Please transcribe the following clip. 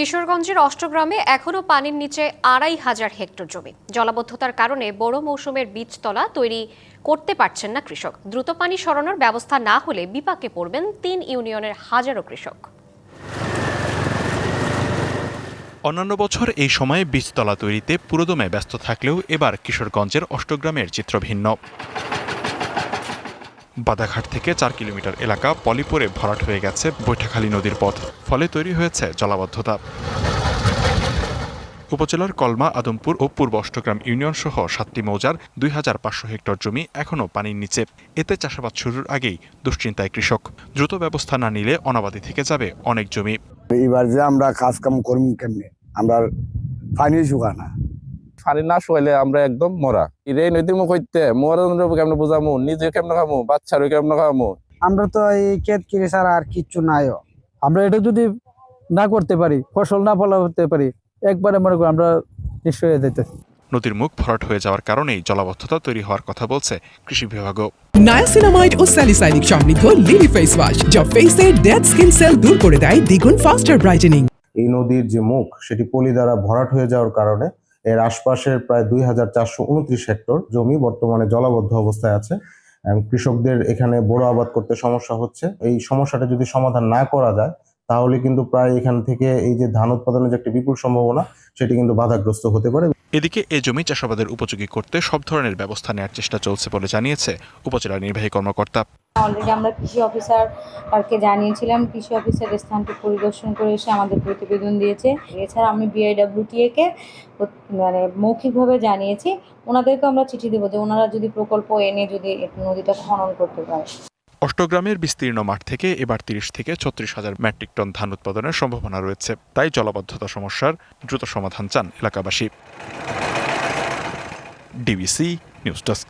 কিশোরগঞ্জের অষ্টগ্রামে এখনও পানির নিচে আড়াই হাজার হেক্টর জমি। জলাবদ্ধতার কারণে বড় মৌসুমের বীজতলা তৈরি করতে পারছেন না কৃষক। দ্রুত পানি সরানোর ব্যবস্থা না হলে বিপাকে পড়বেন তিন ইউনিয়নের হাজারো কৃষক। অন্যান্য বছর এই সময়ে বীজতলা তৈরিতে পুরোদমে ব্যস্ত থাকলেও এবার কিশোরগঞ্জের অষ্টগ্রামের চিত্র ভিন্ন। বাদাঘাট থেকে চার কিলোমিটার এলাকা পলিপুরে ভরাট হয়ে গেছে বৈঠাখালী নদীর পথ, ফলে তৈরি হয়েছে জলাবদ্ধতা। উপজেলার কলমা, আদমপুর ও পূর্ব অষ্টগ্রাম ইউনিয়ন সহ সাতটি মৌজার দুই হাজার পাঁচশো হেক্টর জমি এখনও পানির নিচে। এতে চাষাবাদ শুরুর আগেই দুশ্চিন্তায় কৃষক। দ্রুত ব্যবস্থা না নিলে অনাবাদি থেকে যাবে অনেক জমি। এবার যে আমরা কাজ কাম করব কেমনে? আমরা পানি শুকা না পানি না শুকাইলে আমরা একদম মরা। রে নদীর মুখ হইতে মরা কেমন বুঝামু? নিজে কেমন খামু? বাচ্চারও কেমন খামু? আমরা তো এই ক্ষেত কিনে ছাড়া আর কিচ্ছু নাইও। আমরা এটা যদি না করতে পারি ফসল না ফলাতে পারি একবারে মনে করি আমরা নিশ্চয় হয়ে যেতেছি নদীর মুখ ভরাট হয়ে যাওয়ার কারণেই জলাবদ্ধতা তৈরি হওয়ার কথা বলছে কৃষি বিভাগও। নায়াসিনামাইড ও স্যালিসাইনিক সমৃদ্ধ লিলি ফেস ওয়াশ যা ফেসের ডেড স্কিন সেল দূর করে দেয় দ্বিগুণ ফাস্টার ব্রাইটেনিং। এই নদীর যে মুখ সেটি পলি দ্বারা ভরাট হয়ে যাওয়ার কারণে এর আশপাশের প্রায় দুই হাজার চারশো উনত্রিশ হেক্টর জমি বর্তমানে জলাবদ্ধ অবস্থায় আছে। কৃষকদের এখানে বড় আবাদ করতে সমস্যা হচ্ছে। এই সমস্যাটা যদি সমাধান না করা যায়, তাহলে কিন্তু প্রায় এখান থেকে এই যে ধান উৎপাদনের যে একটি বিপুল সম্ভাবনা, সেটি কিন্তু বাধাগ্রস্ত হতে পারে। এদিকে এ জমি চাষাবাদের উপযোগী করতে সব ধরনের ব্যবস্থা নেওয়ার চেষ্টা চলছে বলে জানিয়েছে উপজেলা নির্বাহী কর্মকর্তা অলরেডি আমরা কৃষি অফিসার আরকে জানিয়েছিলাম, কৃষি অফিসার স্থানটি পরিদর্শন করে এসে আমাদের প্রতিবেদন দিয়েছে। এছাড়া আমি বিআইডব্লিউটিএ কে মানে মৌখিকভাবে জানিয়েছি। ওনাদেরকে আমরা চিঠি দেবো যে ওনারা যদি প্রকল্প এনে যদি নদীটা খনন করতে পারে। অষ্টগ্রামের বিস্তীর্ণ মাঠ থেকে এবার তিরিশ থেকে ছত্রিশ হাজার মেট্রিক টন ধান উৎপাদনের সম্ভাবনা রয়েছে। তাই জলাবদ্ধতা সমস্যার দ্রুত সমাধান চান এলাকাবাসী। DBC news desk